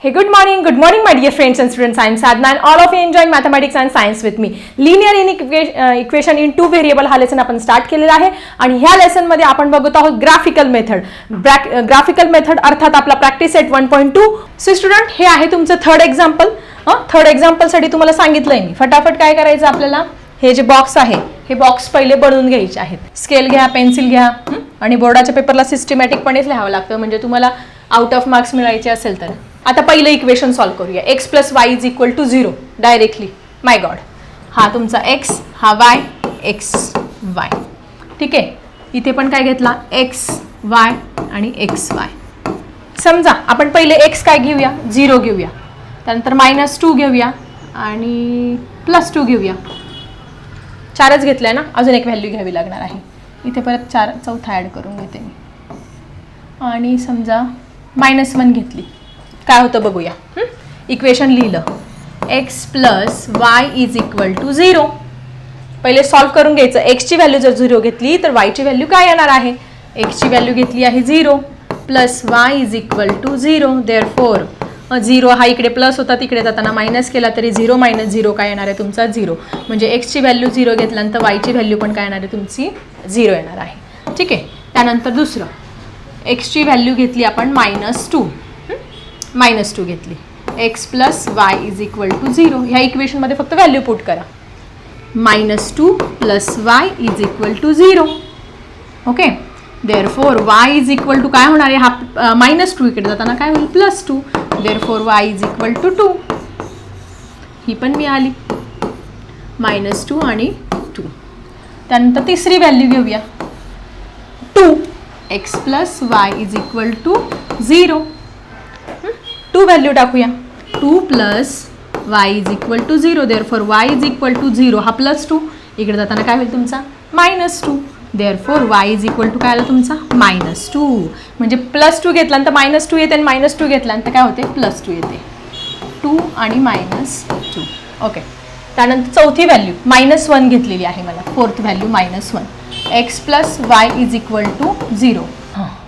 Hey, good morning, good morning, my dear friends and students. I am Sadhna and all of you enjoying mathematics and science with me. Linear in equa- uh, equation in two variable हा lesson आपण start केलेला आहे. आणि ह्या लेसनमध्ये आपण बघत आहोत graphical method graphical method अर्थात आपला practice set one point two so student हे आहे तुमचं थर्ड एक्झाम्पल थर्ड एक्झाम्पलसाठी तुम्हाला सांगितलंय मी. फटाफट काय करायचं आपल्याला? हे जे बॉक्स आहे हे बॉक्स पहिले बनवून घ्यायचे आहेत. स्केल घ्या पेन्सिल घ्या आणि बोर्डाच्या पेपरला सिस्टमॅटिकपणेच लिहावं लागतं. म्हणजे तुम्हाला आउट ऑफ मार्क्स मिळायचे असेल तर. आता पहिलं इक्वेशन सॉल्व्ह करूया. X plus y is equal to zero directly my god हा तुमचा एक्स हा वाय एक्स वाय ठीक आहे? इथे पण काय घेतला? एक्स वाय आणि एक्स वाय समजा आपण पहिले एक्स काय घेऊया? झिरो घेऊया. त्यानंतर मायनस टू घेऊया आणि प्लस टू घेऊया. चारच घेतल्या ना? अजून एक व्हॅल्यू घ्यावी लागणार आहे. इथे परत चार चौथा ॲड करून घेते मी. आणि समजा मायनस वन घेतली. काय होतं बघूया. इक्वेशन लिहिलं. X plus y is equal to zero पहिले सॉल्व करून घ्यायचं. एक्सची व्हॅल्यू जर झिरो घेतली तर वायची व्हॅल्यू काय येणार आहे? एक्सची व्हॅल्यू घेतली आहे zero plus y is equal to zero therefore zero हा इकडे प्लस होता तिकडे जाताना मायनस केला तरी झिरो मायनस झिरो काय येणार आहे तुमचा? झिरो म्हणजे एक्सची व्हॅल्यू झिरो घेतल्यानंतर वायची व्हॅल्यू पण काय येणार आहे? तुमची झिरो येणार आहे. ठीक आहे? त्यानंतर दुसरं. एक्सची व्हॅल्यू घेतली आपण मायनस टू मायनस टू घेतली. X plus y is equal to zero ह्या इक्वेशनमध्ये फक्त व्हॅल्यू पुट करा. Minus two plus y is equal to zero okay therefore y is equal to काय होणार आहे? हा मायनस टू इकडे जाताना काय होईल? Plus two therefore y is equal to two ही पण मिळाली मायनस टू आणि टू त्यानंतर तिसरी व्हॅल्यू घेऊया. Two x plus y is equal to zero two value टाकूया. Two plus y is equal to zero therefore y is equal to zero हा plus two इकडे जाताना काय होईल तुमचा? Minus two therefore y is equal to काय आला तुमचा? मायनस टू म्हणजे प्लस टू घेतल्यानंतर मायनस टू येते आणि मायनस टू घेतला तर काय होते? प्लस टू येते. टू आणि मायनस टू ओके त्यानंतर चौथी व्हॅल्यू मायनस वन घेतलेली आहे मला. Fourth value minus one x plus y is equal to zero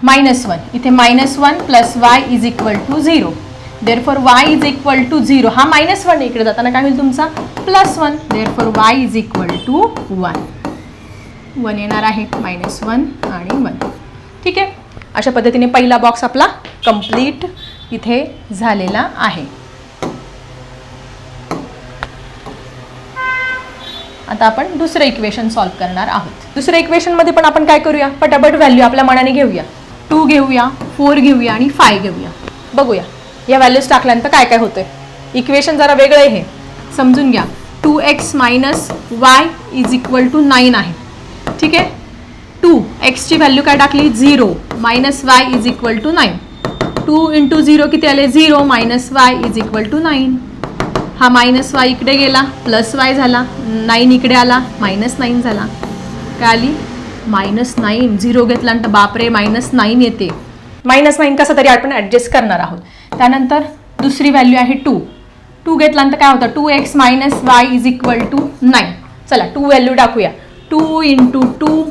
minus one इथे minus one plus y is equal to zero therefore y is equal to zero हा minus one इकडे जाताना. काय होईल तुमचा? Plus one therefore y is equal to one one येणार आहे. Minus one आणि वन ठीक आहे? अशा पद्धतीने पहिला बॉक्स आपला कंप्लीट इथे झालेला आहे. आता आपण दुसरं इक्वेशन सॉल्व्ह करणार आहोत. दुसऱ्या इक्वेशनमध्ये पण आपण काय करूया? पटापट व्हॅल्यू आपल्या मनाने घेऊया. टू घेऊया फोर घेऊया आणि फाय घेऊया. बघूया. या व्हॅल्यूज टाकल्यानंतर काय काय होतंय? इक्वेशन जरा वेगळं आहे हे. समजून घ्या. Two x minus y is equal to nine आहे. ठीक आहे? टू एक्सची व्हॅल्यू काय टाकली? Zero minus y is equal to nine two into zero किती आले? Zero minus y is equal to nine हा मायनस वाय इकडे गेला. प्लस वाय झाला. नाईन इकडे आला. मायनस नाईन झाला. काय आली? मायनस नाईन झिरो घेतल्यानंतर बापरे मायनस नाईन येते. मायनस नाईन कसं तरी आपण ॲडजस्ट करणार आहोत. त्यानंतर दुसरी व्हॅल्यू आहे टू टू घेतल्यानंतर काय होतं? Two x minus y is equal to nine चला टू व्हॅल्यू टाकूया. Two into two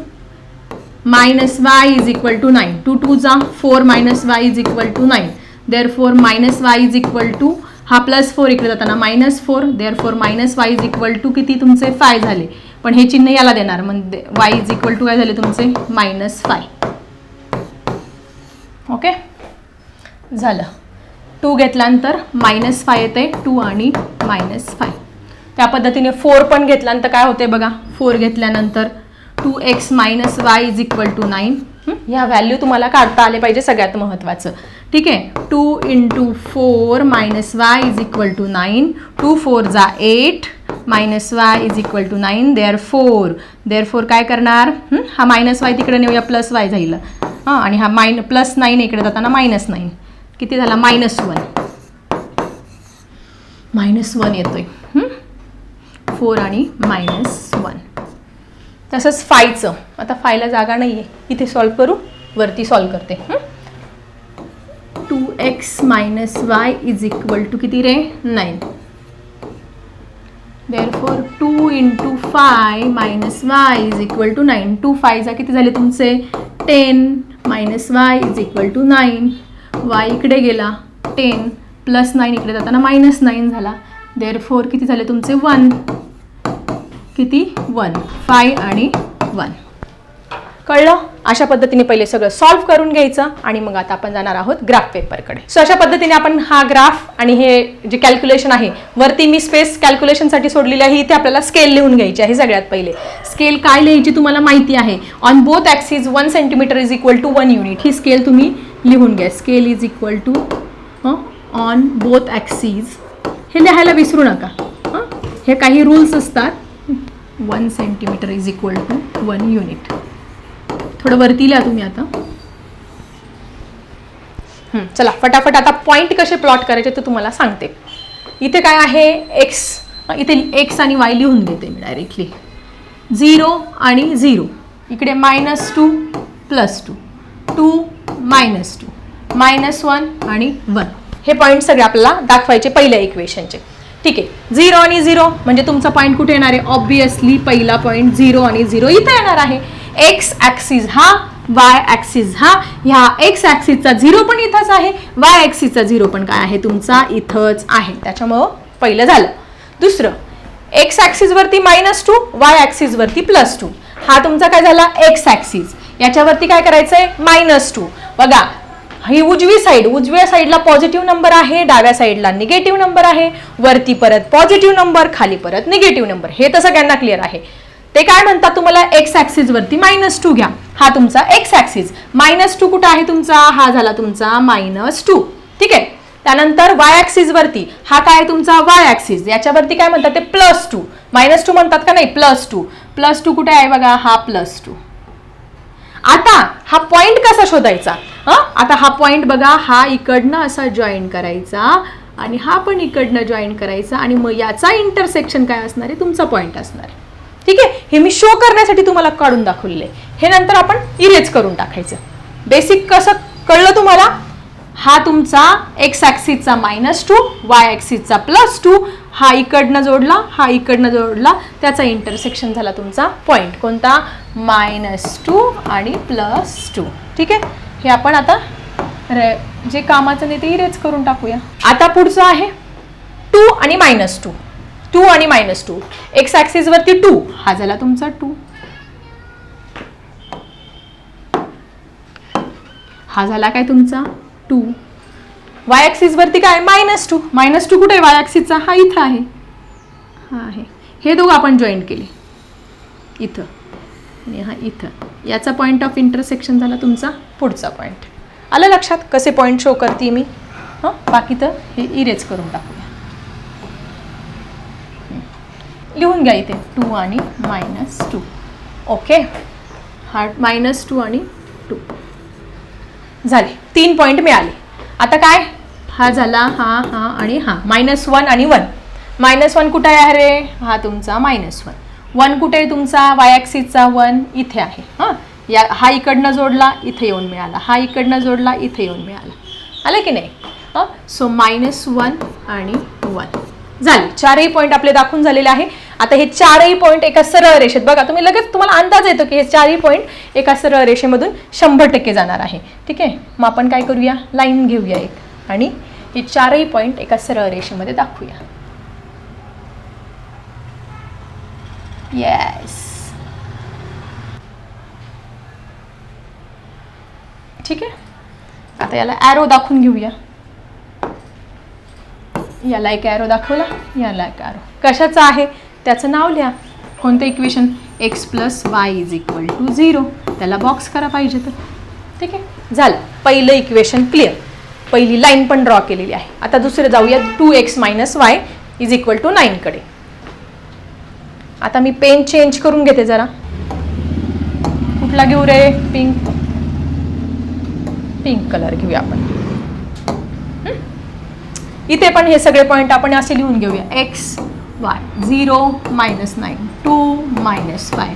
minus y is equal to nine two two जा four minus y is equal to nine therefore minus y is equal to हा plus four इकडे जाताना minus four therefore minus y is equal to किती तुमचे? Five झाले. पण हे चिन्ह याला देणार. म्हणजे वाय इज इक्वल टू काय झाले तुमचे? मायनस फाय ओके झालं. टू घेतल्यानंतर मायनस फाय येते टू आणि मायनस फाय त्या पद्धतीने फोर पण घेतल्यानंतर काय होते बघा? फोर घेतल्यानंतर two x minus y is equal to nine ह्या व्हॅल्यू तुम्हाला काढता आले पाहिजे सगळ्यात महत्त्वाचं ठीक आहे? Two into four minus y is equal to nine two four जा eight minus y is equal to nine therefore therefore काय करणार? हा? मायनस वाय तिकडे नेऊया प्लस वाय जाईल. हां आणि हा मायन प्लस नाईन इकडे जाताना मायनस नाईन किती झाला? मायनस वन मायनस वन येतोय. फोर आणि मायनस वन तसंच फायचं आता फायला जागा नाही आहे इथे सॉल्व करू. वरती सॉल्व करते. Two x minus y is equal to किती रे? Nine therefore two into five minus y is equal to nine two फायचा किती झाले तुमचे? Ten minus y is equal to nine y इकडे गेला टेन प्लस नाईन इकडे जाताना minus nine झाला. Therefore किती झाले तुमचे? वन किती? वन फाय आणि वन कळलं? अशा पद्धतीने पहिले सगळं सॉल्व्ह करून घ्यायचं आणि मग आता आपण जाणार आहोत ग्राफ पेपरकडे सो अशा पद्धतीने आपण हा ग्राफ आणि हे जे कॅल्क्युलेशन आहे वरती मी स्पेस कॅल्क्युलेशनसाठी सोडलेली आहे इथे आपल्याला स्केल लिहून घ्यायची आहे सगळ्यात पहिले. स्केल काय लिहायची तुम्हाला माहिती आहे? On both axis one centimetre is equal to one unit he scale तुम्ही लिहून घ्या. Scale is equal to on both axes हे लिहायला विसरू नका. हे काही रूल्स असतात. One centimetre is equal to one unit थोडं वरती लिहा तुम्ही आता. चला फटाफट आता पॉईंट कसे प्लॉट करायचे ते तुम्हाला सांगते. इथे काय आहे? एक्स इथे एक्स आणि वाय लिहून देते मी डायरेक्टली झिरो आणि झिरो इकडे minus two plus two two minus two minus one आणि वन हे पॉईंट सगळे आपल्याला दाखवायचे पहिल्या इक्वेशनचे ठीक आहे. झिरो आणि झिरो म्हणजे तुमचा पॉईंट कुठे येणार आहे? ऑब्वियसली पहिला पॉईंट झिरो आणि झिरो इथे येणार आहे. एक्स ॲक्सिस हा वाय ॲक्सिस हा ह्या एक्स ॲक्सिसचा झिरो पण इथंच आहे. वाय ॲक्सिसचा झिरो पण काय आहे? तुमचा इथंच आहे. त्याच्यामुळं पहिलं झालं. दुसरं एक्स ॲक्सिसवरती मायनस टू वाय ॲक्सिसवरती प्लस टू हा तुमचा काय झाला? एक्स ॲक्सिस याच्यावरती काय करायचंय? मायनस टू बघा ही उजवी साईड उजव्या साईडला पॉझिटिव्ह नंबर आहे डाव्या साईडला निगेटिव्ह नंबर आहे वरती परत पॉझिटिव्ह नंबर खाली परत निगेटिव्ह नंबर हे तर सगळ्यांना क्लिअर आहे. ते काय म्हणतात तुम्हाला? एक्स ऍक्सिस वरती मायनस टू घ्या. हा तुमचा एक्स ॲक्सिस मायनस टू कुठं आहे तुमचा? हा झाला तुमचा मायनस टू ठीक आहे? त्यानंतर वाय ऍक्सिस वरती. हा काय आहे तुमचा? वाय ॲक्सिस याच्यावरती काय म्हणतात ते? प्लस टू मायनस टू म्हणतात का नाही? प्लस टू प्लस टू कुठे आहे बघा? हा प्लस टू आता हा पॉइंट कसा शोधायचा? हं? आता हा पॉइंट बघा हा इकडनं असा जॉईन करायचा आणि हा पण इकडनं जॉईन करायचा आणि मग याचा इंटरसेक्शन काय असणार आहे? तुमचा पॉइंट असणार. ठीक आहे? हे मी शो करण्यासाठी तुम्हाला काढून दाखवलेलं आहे. हे नंतर आपण इरेज करून टाकायचं. बेसिक कसं कळलं तुम्हाला? हा तुमचा एक्स ॲक्सिसचा मायनस टू वाय ॲक्सिसचा प्लस टू हा इकडनं जोडला हा इकडनं जोडला त्याचा इंटरसेक्शन झाला तुमचा पॉईंट कोणता? मायनस टू आणि प्लस टू. ठीक आहे? हे आपण आता रे जे कामाचं नाही ते इरेज करून टाकूया. आता पुढचं आहे टू आणि मायनस टू. टू आणि मायनस टू. एक्स ॲक्सिसवरती टू. हा झाला तुमचा टू. हा झाला काय तुमचा? टू. वाय ॲक्सिसवरती काय? Minus two. मायनस टू कुठे आहे? वाय ॲक्सिसचा हा इथं आहे. हा आहे. हे दोघं आपण जॉईन केले. इथं. आणि हा इथं. याचा पॉईंट ऑफ इंटरसेक्शन झाला तुमचा पुढचा पॉईंट आलं लक्षात कसे पॉईंट शो करते मी? हां? बाकी तर हे इरेज करून टाकूया. लिहून घ्या इथे. टू आणि मायनस टू ओके हा मायनस टू आणि टू झाले. तीन पॉईंट मिळाले. आता काय? हा झाला हा हा आणि हा. मायनस वन आणि वन मायनस वन कुठं आहे रे? हा तुमचा मायनस वन वन कुठे आहे तुमचा वाय ॲक्सिसचा वन इथे आहे. हां? या हा इकडनं जोडला इथे येऊन मिळाला. हा इकडनं जोडला इथे येऊन मिळाला. आलं की नाही? हां? सो मायनस वन आणि वन झाले. चारही पॉईंट आपले दाखवून झालेले आहे. आता हे चारही पॉईंट एका सरळ रेषेत बघा तुम्ही लगेच तुम्हाला अंदाज येतो की हे चारही पॉईंट एका सरळ रेषेमधून शंभर टक्के जाणार आहे. ठीक आहे? मग आपण काय करूया? लाईन घेऊया एक. आणि हे चारही पॉईंट एका सरळ रेषेमध्ये दाखवूया. येस ठीक आहे? आता याला ॲरो दाखवून घेऊया. याला एक ॲरो दाखवला. याला एक ॲरो कशाचं आहे? त्याचं नाव लिहा. कोणतं equation x plus y is equal to zero त्याला बॉक्स करा पाहिजे तर. ठीक आहे? झालं. पहिलं इक्वेशन क्लिअर पहिली लाईन पण ड्रॉ केलेली आहे. आता दुसरं जाऊया two x minus y is equal to नाईनकडे आता मी पेन चेंज करून घेते जरा. कुठला घेऊ रे? पिंक. पिंक कलर घेऊया आपण. इथे पण हे सगळे पॉईंट आपण असे लिहून घेऊया. X y zero minus nine two minus five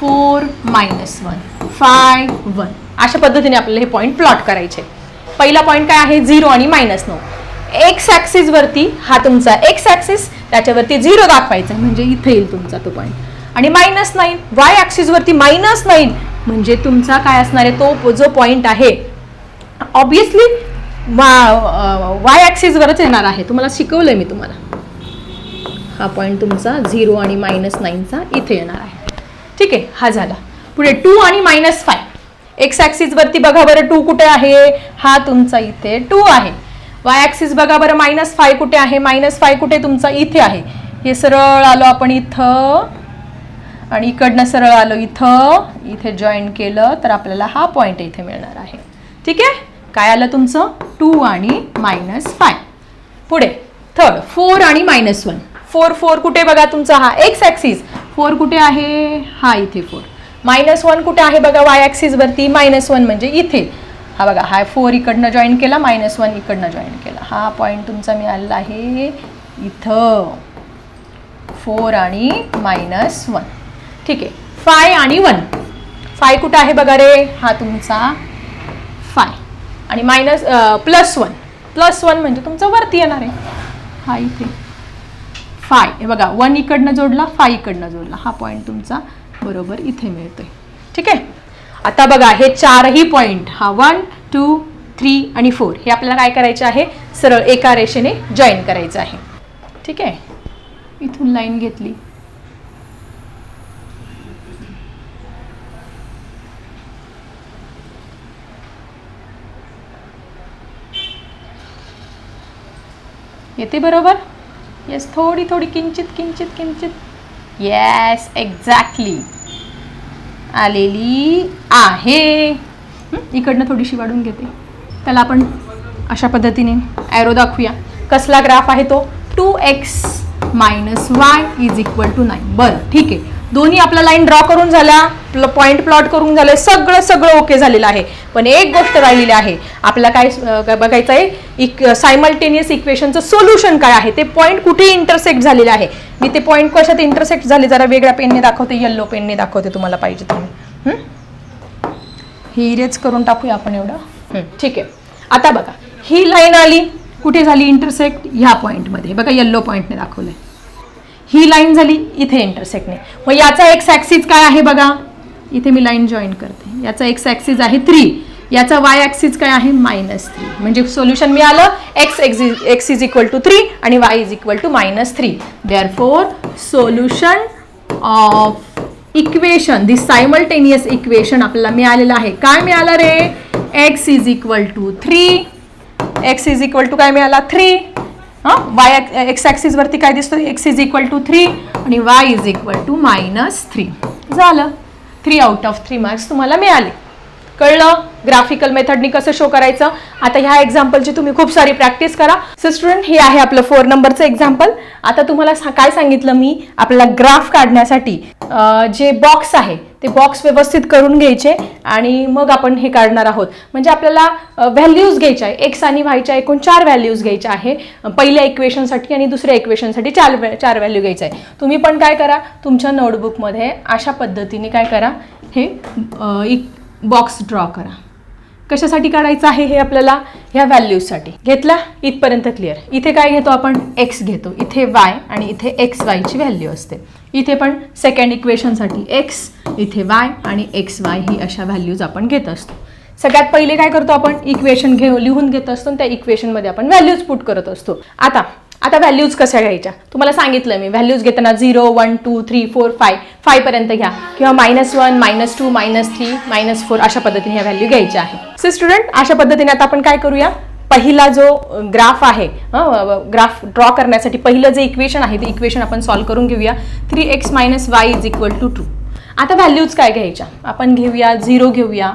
four minus one five one अशा पद्धतीने आपल्याला हे पॉईंट प्लॉट करायचे. पहिला पॉईंट काय आहे? झिरो आणि मायनस नऊ. एक्स ॲक्सिसवरती हा तुमचा एक्स ॲक्सिस त्याच्यावरती झिरो दाखवायचा म्हणजे इथे येईल तुमचा तो पॉईंट आणि मायनस नाईन वाय ॲक्सिसवरती मायनस नाईन म्हणजे तुमचा काय असणार आहे? तो जो पॉईंट आहे. ऑब्विसली वाय ॲक्सिसवरच येणार आहे. तुम्हाला शिकवलं आहे मी तुम्हाला. हा पॉईंट तुमचा झिरो आणि मायनस नाईनचा इथे येणार आहे. ठीक आहे? हा झाला. पुढे टू आणि मायनस फाय एक्स ॲक्सिसवरती बघा बरं टू कुठे आहे? हा तुमचा इथे टू आहे. वाय ॲक्सिस बघा बरं मायनस फाय कुठे आहे? मायनस फाय कुठे तुमचा? इथे आहे. हे सरळ आलो आपण इथं. आणि इकडनं सरळ आलो इथं. इथे जॉईन केलं तर आपल्याला हा पॉईंट इथे मिळणार आहे. ठीक आहे? काय आलं तुमचं? टू आणि मायनस फाय पुढे. थर्ड फोर आणि मायनस वन फोर फोर कुठे बघा तुमचा? हा एक्स ॲक्सिस फोर कुठे आहे? हा इथे फोर मायनस वन कुठे आहे बघा वाय ॲक्सिसवरती मायनस वन म्हणजे इथे. हा बघा हा फोर इकडनं जॉईन केला मायनस वन इकडनं जॉईन केला. हा पॉईंट तुमचा मिळालेला आहे इथं. फोर आणि मायनस वन ठीक आहे. फाय आणि वन फाय कुठं आहे बघा रे? हा तुमचा फाय आणि minus plus one plus one म्हणजे तुमचं वरती येणार आहे. हा इथे. फाय हे बघा वन इकडनं जोडला फाय इकडनं जोडला. हा पॉईंट तुमचा बरोबर इथे मिळतोय. ठीक आहे? आता बघा हे चारही पॉईंट हा वन टू थ्री आणि फोर हे आपल्याला काय करायचे आहे? सरळ एका रेषेने जॉईन करायचं आहे. ठीक आहे? इथून लाईन घेतली. येते बरोबर? येस थोडी थोडी किंचित किंचित किंचित. येस एक्झॅक्टली आलेली आहे. इकडनं थोडीशी वाढून घेते. त्याला आपण अशा पद्धतीने ॲरो दाखवूया. कसला ग्राफ आहे तो? Two x minus y is equal to nine बरं ठीक आहे. दोन्ही आपला लाईन ड्रॉ करून झाल्या पॉईंट प्लॉट करून झाले सगळं सगळं ओके झालेलं आहे. पण एक गोष्ट राहिलेली आहे आपल्या काय बघायचं आहे इक सायमल्टेनियस इक्वेशनचं सोल्युशन काय आहे? ते पॉईंट कुठे इंटरसेक्ट झालेलं आहे. मी ते पॉईंट कशात इंटरसेक्ट झाले जरा वेगळ्या पेनने दाखवते येल्लो पेनने दाखवते तुम्हाला पाहिजे तुम्ही ही? इरेज करून टाकूया आपण एवढं. ठीक आहे. आता बघा ही लाईन आली कुठे झाली इंटरसेक्ट ह्या पॉईंटमध्ये बघा येल्लो पॉईंटने दाखवलं ही लाईन झाली इथे इंटरसेक्टने मग याचा एक्स ॲक्सिस काय आहे बघा? इथे मी लाईन जॉईन करते. याचा एक्स ॲक्सिस आहे थ्री याचा वाय ॲक्सिस काय आहे? मायनस थ्री म्हणजे सोल्युशन मिळालं x x x is equal to three आणि y is equal to minus three therefore solution of equation this simultaneous equation आपल्याला मिळालेलं आहे. काय मिळालं रे? X is equal to three x is equal to काय मिळाला? थ्री हां? वाय एक्स ॲक्सिसवरती काय दिसतं x is equal to three आणि y is equal to minus three झालं. Three out of three marks तुम्हाला मिळाले. कळलं? ग्राफिकल मेथडनी कसं शो करायचं? आता ह्या एक्झाम्पलची तुम्ही खूप सारी प्रॅक्टिस करा. सो स्टुडंट हे आहे आपलं फोर नंबरचं एक्झाम्पल आता तुम्हाला सा- काय सांगितलं मी? आपल्याला ग्राफ काढण्यासाठी जे बॉक्स आहे ते बॉक्स व्यवस्थित करून घ्यायचे आणि मग आपण हे काढणार आहोत. म्हणजे आपल्याला व्हॅल्यूज घ्यायच्या आहे. एक्स आणि व्हायच्या एकूण चार व्हॅल्यूज घ्यायच्या आहे. पहिल्या इक्वेशनसाठी आणि दुसऱ्या इक्वेशनसाठी चार व्हॅ- चार व्हॅल्यू घ्यायचं आहे. तुम्ही पण काय करा? तुमच्या नोटबुकमध्ये अशा पद्धतीने काय करा? हे एक बॉक्स ड्रॉ करा. कशासाठी काढायचं आहे हे आपल्याला ह्या व्हॅल्यूजसाठी घेतला? इथपर्यंत क्लिअर इथे काय घेतो आपण? एक्स घेतो. इथे वाय आणि इथे एक्स वायची व्हॅल्यू असते. इथे पण सेकंड इक्वेशनसाठी एक्स इथे वाय आणि एक्स वाय ही अशा व्हॅल्यूज आपण घेत असतो. सगळ्यात पहिले काय करतो आपण? इक्वेशन घेऊ लिहून घेत असतो त्या इक्वेशनमध्ये आपण व्हॅल्यूज पुट करत असतो. आता आता व्हॅल्यूज कशा घ्यायच्या? तुम्हाला सांगितलं मी व्हॅल्यूज घेताना zero one two three four five फायपर्यंत घ्या. किंवा minus one minus two minus three minus four अशा पद्धतीने ह्या व्हॅल्यू घ्यायच्या आहे सो स्टुडंट अशा पद्धतीने आता आपण काय करूया? पहिला जो ग्राफ आहे ग्राफ ड्रॉ करण्यासाठी पहिलं जे इक्वेशन आहे ते इक्वेशन आपण सॉल्व्ह करून घेऊया. Three x minus y is equal to two आता व्हॅल्यूज काय घ्यायच्या? आपण घेऊया झिरो घेऊया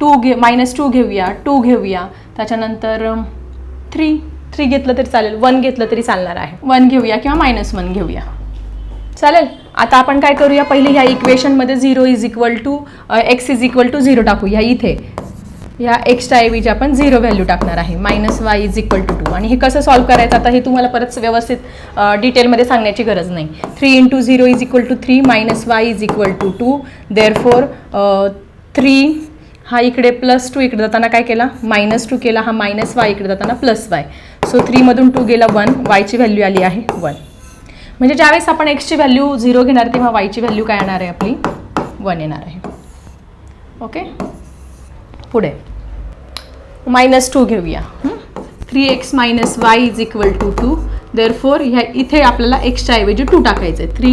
टू घे मायनस टू घेऊया टू घेऊया. त्याच्यानंतर थ्री थ्री घेतलं तरी चालेल वन घेतलं तरी चालणार आहे. वन घेऊया किंवा मायनस वन घेऊया. चालेल. आता आपण काय करूया पहिले ह्या इक्वेशनमध्ये zero is equal to x is equal to zero टाकूया इथे. ह्या एक्सच्या ऐवजी आपण झिरो व्हॅल्यू टाकणार आहे. Minus y is equal to two आणि हे कसं सॉल्व्ह करायचं आता हे तुम्हाला परत व्यवस्थित डिटेलमध्ये सांगण्याची गरज नाही. Three into zero is equal to three minus y is equal to two therefore three हा इकडे प्लस टू इकडे जाताना काय केला? मायनस टू केला. हा मायनस वाय इकडे जाताना प्लस वाय सो थ्रीमधून टू गेला वन वायची व्हॅल्यू आली आहे वन म्हणजे ज्यावेळेस आपण एक्सची व्हॅल्यू झिरो घेणार तेव्हा वायची व्हॅल्यू काय येणार आहे आपली? वन येणार आहे. ओके पुढे. मायनस टू घेऊया. Three x minus y is equal to two therefore ह्या इथे आपल्याला एक्सच्या ऐवजी टू टाकायचं आहे थ्री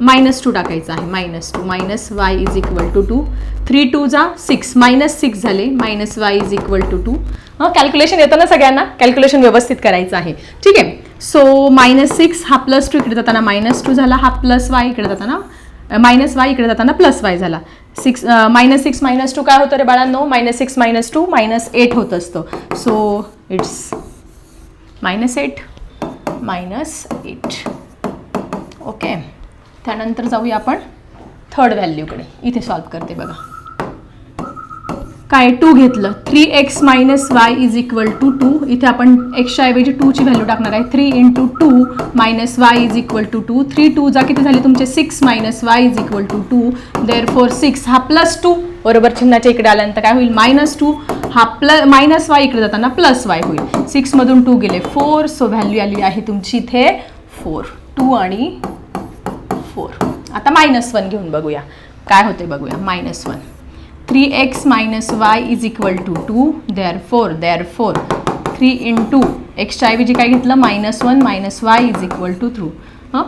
मायनस टू टाकायचं आहे. Minus two minus y is equal to two three two जा सिक्स मायनस सिक्स झाले. Minus y is equal to two हां कॅल्क्युलेशन येतं ना सगळ्यांना? कॅल्क्युलेशन व्यवस्थित करायचं आहे. ठीक आहे. सो मायनस सिक्स हा प्लस टू इकडे जाताना मायनस टू झाला हा प्लस वाय इकडे जाताना मायनस वाय इकडे जाताना प्लस वाय झाला. Six minus six minus two काय होतं रे बाळांनो? Minus six minus two minus eight होत असतं. So it's minus eight minus eight okay त्यानंतर जाऊया आपण थर्ड व्हॅल्यूकडे इथे सॉल्व करते बघा. काय टू घेतलं? Three x minus y is equal to two इथे आपण एक्सच्या ऐवजी टूची व्हॅल्यू टाकणार आहे. Three into two minus y is equal to two three two जा किती झाले तुमचे? Six minus y is equal to two therefore six हा प्लस टू बरोबर? चिन्हाच्या इकडे आल्यानंतर काय होईल? मायनस टू हा प्लस मायनस वाय इकडे जाताना प्लस वाय होईल. सिक्समधून टू गेले फोर सो व्हॅल्यू आली आहे तुमची इथे फोर टू आणि फोर आता मायनस वन घेऊन बघूया. काय होते बघूया? Minus one three x minus y is equal to two therefore therefore three in two एक्सच्या ऐवजी काय घेतलं? Minus one minus y is equal to three हां?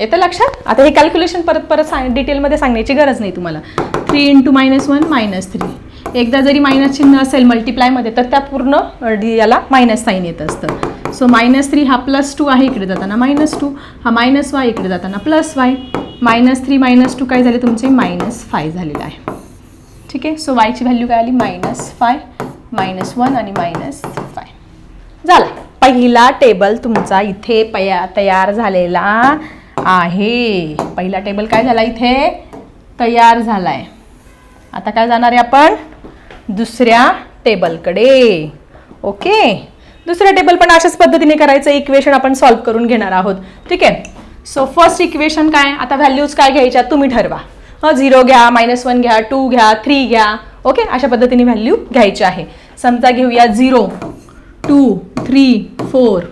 येतं लक्षात? आता हे कॅल्क्युलेशन परत परत सांग डिटेलमध्ये सांगण्याची गरज नाही तुम्हाला. Three into minus one minus three एकदा जरी मायनस चिन्ह असेल मल्टिप्लायमध्ये तर त्या पूर्ण डी याला मायनस साईन येत असतं. सो मायनस थ्री हा प्लस टू आहे इकडे जाताना. मायनस टू हा मायनस वाय इकडे जाताना. Plus y minus three minus two काय झाले तुमचे? मायनस फाय झालेलं आहे. ठीक आहे? सो वायची व्हॅल्यू काय आली? मायनस फाय मायनस वन आणि मायनस फाय झाला. पहिला टेबल तुमचा इथे पया तयार झालेला आहे. पहिला टेबल काय झाला इथे? तयार झाला आहे आता काय जाणार आहे आपण? दुसऱ्या टेबलकडे ओके दुसरं टेबल पण अशाच पद्धतीने करायचं. इक्वेशन आपण सॉल्व्ह करून घेणार आहोत. ठीक आहे? सो फर्स्ट इक्वेशन काय? आता व्हॅल्यूज काय घ्यायच्या? तुम्ही ठरवा. झिरो घ्या मायनस वन घ्या टू घ्या थ्री घ्या. ओके अशा पद्धतीने व्हॅल्यू घ्यायची आहे. समजा घेऊया झिरो टू थ्री फोर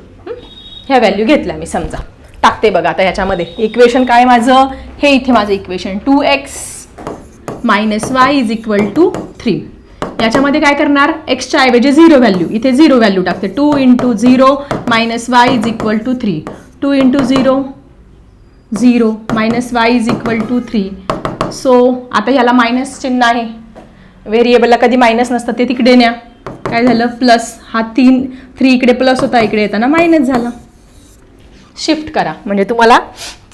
ह्या व्हॅल्यू घेतल्या मी समजा. टाकते बघा आता ह्याच्यामध्ये. इक्वेशन काय माझं? हे इथे माझं equation two x minus y is equal to three याच्यामध्ये काय करणार? एक्सच्या ऐवजी झिरो व्हॅल्यू इथे झिरो व्हॅल्यू टाकते. Two into zero minus y is equal to three two into zero zero minus y is equal to three so आता ह्याला minus चिन्ह आहे. व्हेरिएबलला कधी मायनस नसतं ते तिकडे न्या. काय झालं? प्लस हा तीन थ्री इकडे प्लस होता इकडे येताना मायनस झाला. शिफ्ट करा. म्हणजे तुम्हाला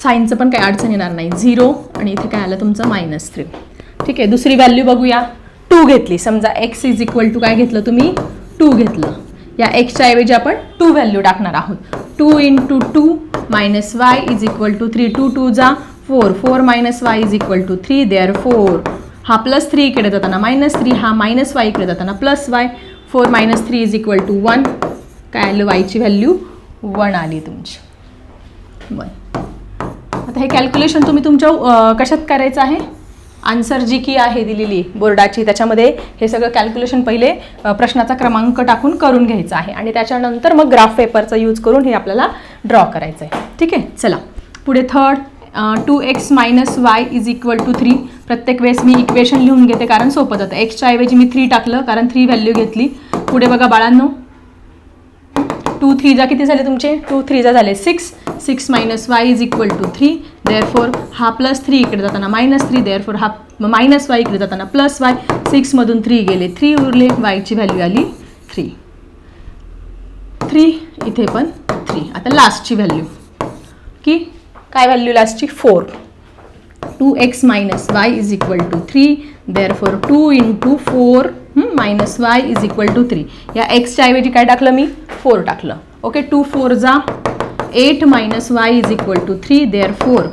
साईनचं पण काही अडचण येणार नाही. झिरो आणि इथे काय आलं? तुमचं मायनस थ्री ठीक आहे दुसरी व्हॅल्यू बघूया. टू घेतली. समजा एक्स इज इक्वल टू काय घेतलं तुम्ही? टू घेतलं. या एक्सच्या ऐवजी आपण टू व्हॅल्यू टाकणार आहोत. Two into two minus y is equal to three two two जा. Four four minus y is equal to three therefore हा प्लस थ्री इकडे जाताना मायनस थ्री हा मायनस वाय इकडे जाताना plus y four minus three is equal to one काय आलं? वायची value one आली तुमची. वन आता हे कॅल्क्युलेशन तुम्ही तुमच्या कशात करायचं आहे? आन्सर जी की आहे दिलेली बोर्डाची त्याच्यामध्ये हे सगळं कॅल्क्युलेशन पहिले प्रश्नाचा क्रमांक टाकून करून घ्यायचा आहे. आणि त्याच्यानंतर मग ग्राफ पेपरचा यूज करून हे आपल्याला ड्रॉ करायचं आहे ठीक आहे? चला. पुढे third two x minus y is equal to three प्रत्येक वेळेस मी इक्वेशन लिहून घेते कारण सोपं जातं. एक्सच्या ऐवजी मी थ्री टाकलं कारण थ्री व्हॅल्यू घेतली. पुढे बघा बाळांनो. टू थ्रीजा किती झाले तुमचे? टू थ्रीजा झाले six six minus Y is equal to three therefore हा प्लस थ्री इकडे जाताना मायनस थ्री देअर फोर हा मायनस वाय इकडे जाताना प्लस वाय सिक्समधून थ्री गेले. थ्री उरले. वायची व्हॅल्यू आली थ्री थ्री इथे पण थ्री आता लास्टची व्हॅल्यू की? काय value लास्टची four two X minus Y is equal to three there four two into four minus Y is equal to three या एक्सच्या ऐवजी काय टाकलं मी? फोर टाकलं. ओके टू फोर जा eight minus Y is equal to three therefore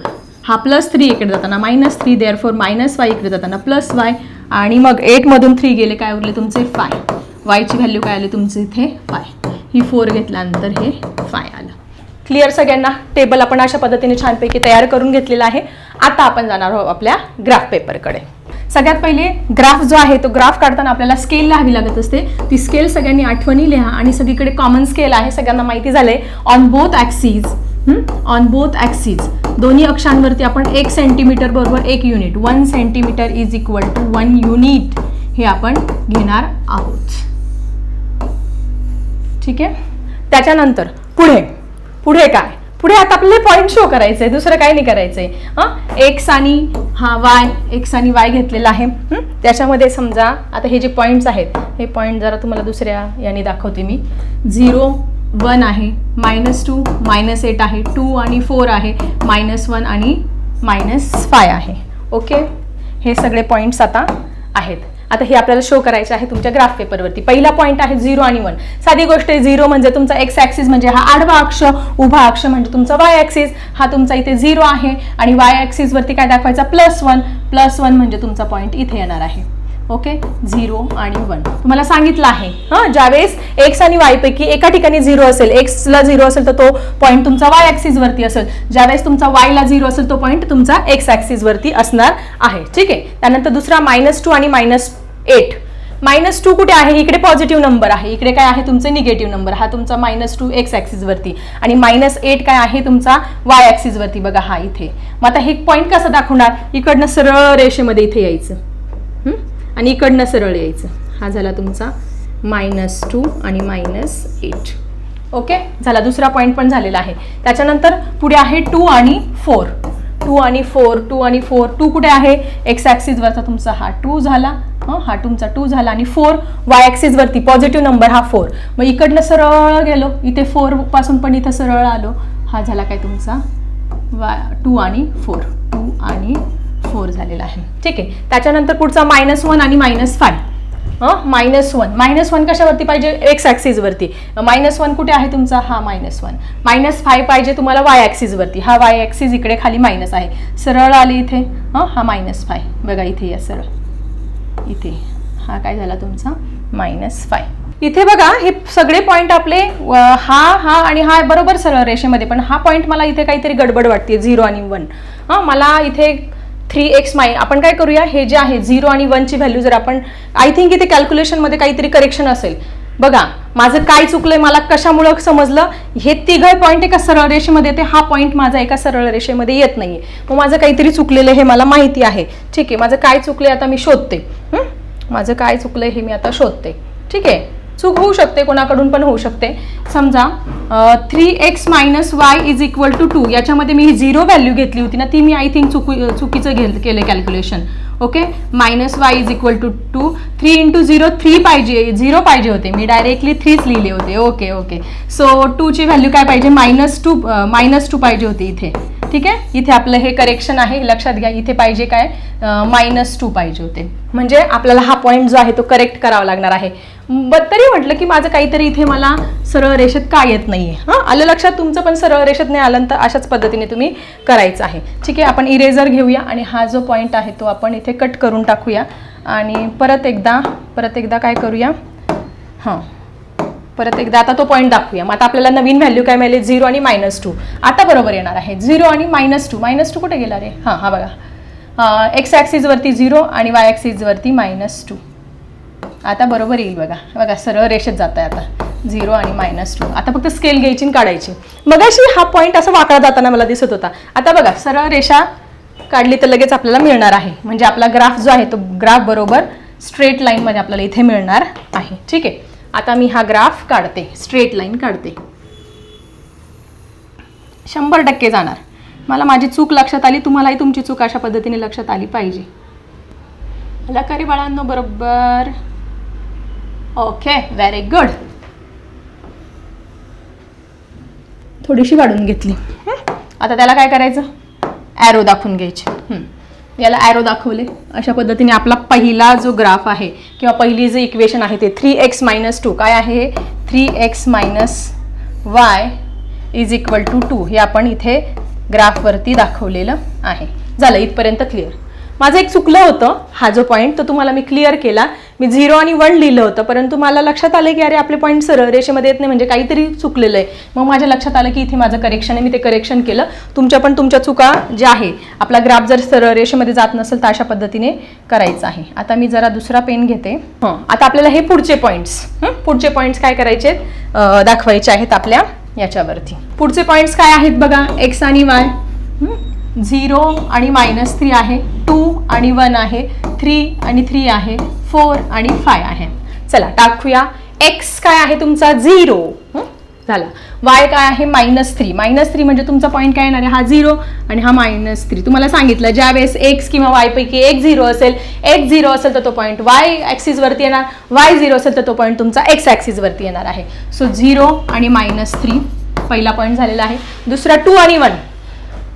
हा plus three इकडे जाताना minus three therefore minus Y इकडे जाताना प्लस वाय आणि मग एटमधून थ्री गेले काय उरले तुमचे? फाय वायची व्हॅल्यू काय आली तुमचे इथे? फाय ही फोर घेतल्यानंतर हे फाय आलं. क्लिअर सगळ्यांना टेबल आपण अशा पद्धतीने छानपैकी तयार करून घेतलेला आहे. आता आपण जाणार आहोत आपल्या ग्राफ पेपरकडे सगळ्यात पहिले ग्राफ जो आहे तो ग्राफ काढताना आपल्याला स्केल लिहावी लागत असते. ती स्केल सगळ्यांनी आठवणी लिहा आणि सगळीकडे कॉमन स्केल आहे सगळ्यांना माहिती झालंय. On both axes on both axes दोन्ही अक्षांवरती आपण एक सेंटीमीटर बरोबर एक unit one centimetre is equal to one unit हे आपण घेणार आहोत. ठीक आहे? त्याच्यानंतर पुढे. पुढे काय? पुढे आता आपल्याला पॉईंट शो करायचे दुसरं काय नाही करायचंय. हां? एक्स आणि हा वाय एक्स आणि वाय घेतलेला आहे. त्याच्यामध्ये समजा आता हे जे पॉईंट्स आहेत हे पॉईंट जरा तुम्हाला दुसऱ्या याने दाखवते मी. झिरो वन आहे मायनस टू मायनस एट आहे टू आणि फोर आहे मायनस वन आणि मायनस फाय आहे. ओके हे सगळे पॉईंट्स आता आहेत. आता हे आपल्याला शो करायचे आहे तुमच्या ग्राफ पेपरवरती पहिला पॉईंट आहे झिरो आणि वन साधी गोष्ट आहे झिरो म्हणजे तुमचा एक्स ॲक्सिस म्हणजे हा आडवा अक्ष उभा अक्ष म्हणजे तुमचा वाय ॲक्सिस हा तुमचा इथे झिरो आहे आणि वाय ॲक्सिसवरती काय दाखवायचा? प्लस वन प्लस वन म्हणजे तुमचा पॉईंट इथे येणार आहे. ओके झिरो आणि वन तुम्हाला सांगितलं आहे. हां ज्यावेळेस एक्स आणि वाय पैकी एका ठिकाणी झिरो असेल एक्सला झिरो असेल तर तो पॉईंट तुमचा वाय ॲक्सिसवरती असेल. ज्यावेळेस तुमचा वायला झिरो असेल तो पॉईंट तुमचा एक्स ॲक्सिसवरती असणार आहे. ठीक आहे? त्यानंतर दुसरा मायनस टू आणि मायनस एट. मायनस टू कुठे आहे? इकडे पॉझिटिव्ह नंबर आहे. इकडे काय आहे? तुमचे निगेटिव्ह नंबर हा तुमचा मायनस टू एक्स ॲक्सिसवरती आणि मायनस एट काय आहे? तुमचा वाय ॲक्सिसवरती बघा हा इथे. मग आता हे पॉईंट कसं दाखवणार? इकडनं सरळ रेषेमध्ये इथे यायचं. आणि इकडनं सरळ यायचं. हा झाला तुमचा मायनस टू आणि मायनस एट. ओके? झाला. दुसरा पॉईंट पण झालेला आहे. त्याच्यानंतर पुढे आहे टू आणि फोर. टू आणि फोर टू आणि फोर टू कुठे आहे? एक्स ॲक्सिसवरचा तुमचा हा टू झाला. हा तुमचा टू झाला आणि फोर वाय ॲक्सिसवरती पॉझिटिव्ह नंबर हा फोर मग इकडनं सरळ गेलो. इथे फोरपासून पण इथं सरळ आलो. हा झाला काय तुमचा? वा टू आणि फोर टू आणि फोर झालेला आहे. ठीक आहे. त्याच्यानंतर पुढचा मायनस वन आणि मायनस फाय हां मायनस वन मायनस वन कशावरती पाहिजे? एक्स ॲक्सिसवरती मायनस वन कुठे आहे तुमचा? हा मायनस वन मायनस फाय पाहिजे तुम्हाला वाय ॲक्सिसवरती हा वाय ॲक्सिस इकडे खाली मायनस आहे. सरळ आली इथे. हां हा मायनस फाय बघा इथे या सरळ. इथे. हा काय झाला तुमचा? मायनस फाय इथे बघा हे सगळे पॉईंट आपले हा हा आणि हा बरोबर सरळ रेषेमध्ये. पण हा पॉईंट मला इथे काहीतरी गडबड वाटते झिरो आणि वन हां मला इथे थ्री एक्स माय आपण काय करूया? हे जे आहे झिरो आणि वनची व्हॅल्यू जर आपण आय थिंक इथे कॅल्क्युलेशनमध्ये काहीतरी करेक्शन असेल. बघा माझं काय चुकलंय मला कशामुळं समजलं? हे तिघं पॉईंट एका सरळ रेषेमध्ये येते. हा पॉईंट माझा एका सरळ रेषेमध्ये येत नाहीये. मग माझं काहीतरी चुकलेलं हे मला माहिती आहे. ठीक आहे माझं काय चुकलंय आता मी शोधते. माझं काय चुकलंय हे मी आता शोधते. ठीक आहे? चूक होऊ शकते कोणाकडून पण होऊ शकते. समजा three x minus y is equal to two याच्यामध्ये मी ही झिरो व्हॅल्यू घेतली होती ना ती मी आय थिंक चुकू चुकीचं घे केलं calculation okay minus y is equal to two three into zero three पाहिजे झिरो पाहिजे होते. मी डायरेक्टली थ्रीच लिहिले होते. ओके ओके सो टूची व्हॅल्यू काय पाहिजे? मायनस टू मायनस टू पाहिजे होती इथे. ठीक आहे? इथे आपलं हे करेक्शन आहे. लक्षात घ्या इथे पाहिजे काय? मायनस टू पाहिजे होते. म्हणजे आपल्याला हा पॉईंट जो आहे तो करेक्ट करावा लागणार आहे. तरी म्हटलं की माझं काहीतरी इथे मला सरळ रेषेत का येत नाहीये. हां? आलं लक्षात? तुमचं पण सरळ रेषेत नाही आलं तर अशाच पद्धतीने तुम्ही करायचं आहे. ठीक आहे आपण इरेझर घेऊया आणि हा जो पॉईंट आहे तो आपण इथे कट करून टाकूया. आणि परत एकदा परत एकदा काय करूया? हां. परत एकदा आता तो पॉईंट दाखवूया. मग आता आपल्याला नवीन व्हॅल्यू काय मिळेल? झिरो आणि मायनस टू आता बरोबर येणार आहे. झिरो आणि मायनस टू मायनस टू कुठे गेला रे? हां हा बघा. एक्स ॲक्सिसवरती झिरो आणि वाय ॲक्सिसवरती मायनस टू आता बरोबर येईल बघा. बघा सरळ रेषेत जात आहे आता. झिरो आणि मायनस टू आता फक्त स्केल घ्यायची आणि काढायची. मग अशी हा पॉईंट असा वाकडा जाताना मला दिसत होता. आता बघा सरळ रेषा काढली तर लगेच आपल्याला मिळणार आहे. म्हणजे आपला ग्राफ जो आहे तो ग्राफ बरोबर स्ट्रेट लाईनमध्ये आपल्याला इथे मिळणार आहे. ठीक आहे? आता मी हा ग्राफ काढते. स्ट्रेट लाईन काढते. शंभर टक्के जाणार. मला माझी चूक लक्षात आली. तुम्हालाही तुमची चूक अशा पद्धतीने लक्षात आली पाहिजे. मला बाळांनो बरोबर. ओके व्हेरी गुड थोडीशी वाढून घेतली? आता त्याला काय करायचं? ॲरो दाखवून घ्यायचे. याला ॲरो दाखवले. अशा पद्धतीने आपला पहिला जो ग्राफ आहे किंवा पहिली जे इक्वेशन आहे ते थ्री एक्स मायनस टू काय आहे three x minus y is equal to two हे आपण इथे ग्राफवरती दाखवलेलं आहे. झालं इथपर्यंत क्लिअर माझं एक चुकलं होतं. हा जो पॉईंट तो तुम्हाला मी क्लिअर केला. मी झिरो आणि वन लिहिलं होतं परंतु मला लक्षात आलं की अरे आपले पॉईंट सरळ रेषेमध्ये येत नाही म्हणजे काहीतरी चुकलेलं आहे मग माझ्या लक्षात आलं की इथे माझं करेक्शन आहे मी ते करेक्शन केलं. तुमच्या पण तुमच्या चुका ज्या आहे आपला ग्राफ जर सरळ रेषेमध्ये जात नसेल तर अशा पद्धतीने करायचं आहे. आता मी जरा दुसरा पेन घेते. हं आता आपल्याला हे पुढचे पॉईंट्स पुढचे पॉईंट्स काय करायचे आहेत? दाखवायचे आहेत आपल्या याच्यावरती. पुढचे पॉईंट्स काय आहेत बघा? एक्स आणि वाय झिरो आणि मायनस थ्री आहे. टू आणि वन आहे थ्री आणि थ्री आहे फोर आणि फाय आहे. चला टाकूया. एक्स काय आहे तुमचा? झिरो झाला. वाय काय आहे? मायनस थ्री मायनस थ्री म्हणजे तुमचा पॉईंट काय येणार आहे? हा झिरो आणि हा मायनस थ्री तुम्हाला सांगितलं ज्या वेळेस एक्स किंवा वाय पैकी एक झिरो असेल एक झिरो असेल तर तो पॉईंट वाय वरती येणार. वाय झिरो असेल तर तो पॉईंट तुमचा एक्स वरती येणार आहे. सो झिरो आणि मायनस थ्री पहिला पॉईंट झालेला आहे. दुसरा टू आणि वन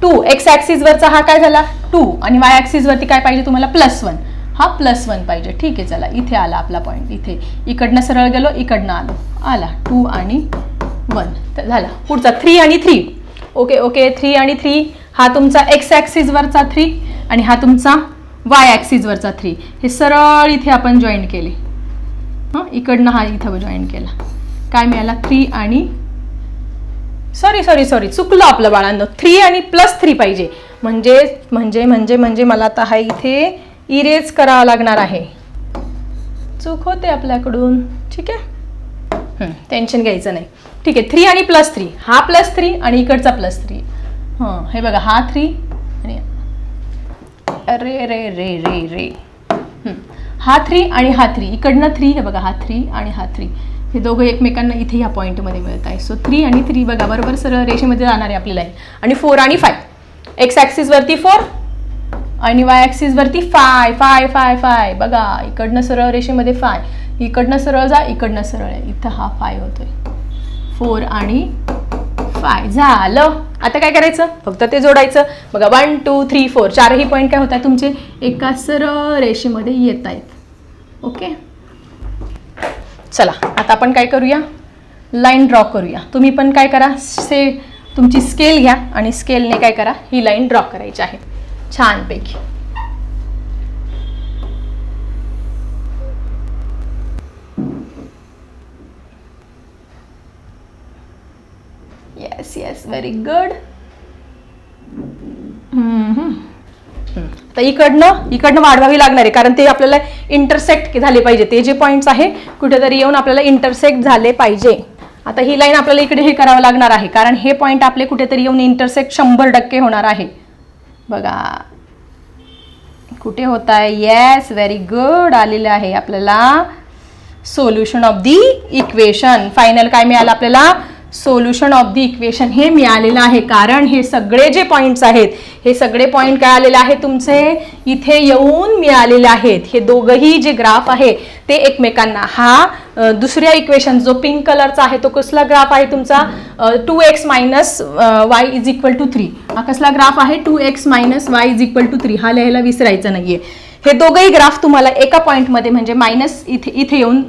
टू एक्स वरचा हा काय झाला? टू. आणि वाय वरती काय पाहिजे तुम्हाला? प्लस वन हा प्लस वन पाहिजे. ठीक आहे चला. इथे आला आपला पॉईंट इथे. इकडनं सरळ गेलो इकडनं आलो. आला. टू आणि वन तर झाला. पुढचा. थ्री आणि थ्री ओके ओके थ्री आणि थ्री हा तुमचा एक्स वरचा थ्री आणि हा तुमचा वाय वरचा थ्री हे सरळ इथे आपण जॉईन केले. हां? इकडनं हा इथं जॉईन केला. काय मिळाला? थ्री आणि सॉरी सॉरी सॉरी चुकलं आपलं बाळांनो. थ्री आणि प्लस थ्री पाहिजे. म्हणजे म्हणजे म्हणजे म्हणजे मला आता हा इथे इरेज करावा लागणार आहे. चूक होते आपल्याकडून. ठीक आहे? टेन्शन घ्यायचं नाही. ठीक आहे थ्री आणि प्लस थ्री हा प्लस थ्री आणि इकडचा प्लस थ्री हां हे बघा हा थ्री आणि अरे रे रे रे रे. हा थ्री आणि हा थ्री इकडनं थ्री हे बघा हा थ्री आणि हा थ्री हे दोघं एकमेकांना इथे या पॉईंटमध्ये मिळत आहे. सो थ्री आणि थ्री बघा बरोबर सरळ रेषेमध्ये जाणार आहे. आणि फोर आणि फाय एक्स ॲक्सिसवरती फोर आणि वाय ॲक्सिसवरती फाय फाय फाय फाय बघा इकडनं सरळ रेषेमध्ये फाय इकडनं सरळ जा इकडनं सरळ आहे. इथं हा फाय होतोय. फोर आणि फाय झालं. आता काय करायचं? फक्त ते जोडायचं. बघा वन टू थ्री फोर चारही पॉईंट काय होत आहे तुमचे एका सरळ रेषेमध्ये येत आहेत ओके चला आता आपण काय करूया? लाईन ड्रॉ करूया. तुम्ही पण काय करा से तुमची स्केल घ्या आणि स्केलने काय करा ही लाईन ड्रॉ करायची आहे. छानपैकी. येस येस व्हेरी गुड तर इकडनं इकडनं वाढवावी लागणार आहे कारण ते आपल्याला इंटरसेक्ट झाले पाहिजे. ते जे पॉईंट्स आहे कुठेतरी येऊन आपल्याला इंटरसेक्ट झाले पाहिजे. आता ही लाईन आपल्याला इकडे हे करावं लागणार आहे कारण हे पॉईंट आपले कुठेतरी येऊन इंटरसेक्ट शंभर टक्के होणार आहे. बघा. कुठे होत आहे येस व्हेरी गुड आलेलं आहे आपल्याला. Solution of the equation final काय मिळालं आपल्याला? सोल्युशन ऑफ द इक्वेशन हे मिळालेलं आहे. कारण हे सगळे जे पॉईंट्स आहेत हे सगळे पॉईंट काय आलेले आहेत तुमचे? इथे येऊन मिळालेले आहेत. हे दोघंही जे ग्राफ आहे ते एकमेकांना. हा दुसऱ्या इक्वेशन जो पिंक कलरचा आहे तो कसला ग्राफ आहे तुमचा? Two x minus y is equal to three हा कसला ग्राफ आहे? Two x minus y is equal to three हा लिहायला विसरायचं आहे हे दोघंही ग्राफ तुम्हाला एका पॉईंटमध्ये म्हणजे मायनस इथे इथे येऊन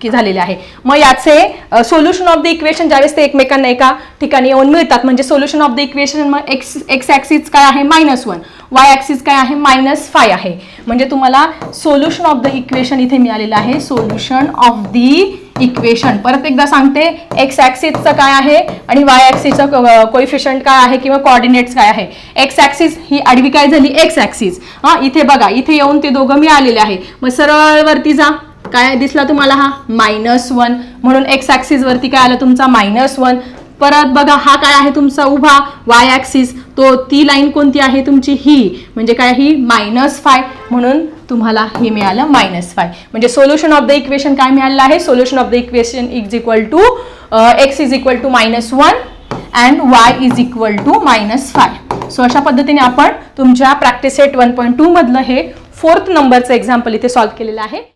की झालेले आहे. मग याचे सोल्युशन ऑफ द इक्वेशन ज्यावेळेस ते एकमेकांना एका ठिकाणी येऊन मिळतात म्हणजे सोल्युशन ऑफ द इक्वेशन मग एक्स एक्स ॲक्सिस काय आहे? मायनस वन वाय ॲक्सिस काय आहे? मायनस फाय आहे. म्हणजे तुम्हाला सोल्युशन ऑफ द इक्वेशन इथे मिळालेलं आहे. सोल्युशन ऑफ दी इक्वेशन परत एकदा सांगते एक्स ॲक्सिसचं काय आहे आणि वाय ॲक्सिसचं कोइफिशंट काय आहे किंवा कॉर्डिनेट्स काय आहे. एक्स ॲक्सिस ही आडवी काय झाली? एक्स ॲक्सिस हां इथे बघा इथे येऊन ते दोघं मिळालेले आहे. मग सरळ वरती जा. काय दिसला तुम्हाला हा? मायनस वन म्हणून एक्स ॲक्सिस वरती काय आलं तुमचा? मायनस वन परत बघा हा काय आहे तुमचा? उभा. वाय ॲक्सिस तो ती लाईन कोणती आहे तुमची? ही. म्हणजे काय ही? मायनस फाय म्हणून तुम्हाला हे मिळालं मायनस फाय म्हणजे सोल्युशन ऑफ द इक्वेशन काय मिळालं आहे? Solution of the equation is equal to x is equal to minus one and y is equal to minus five so अशा पद्धतीने आपण तुमच्या practice set one point two मधलं हे फोर्थ नंबरचं एक्झाम्पल इथे सॉल्व्ह केलेलं आहे.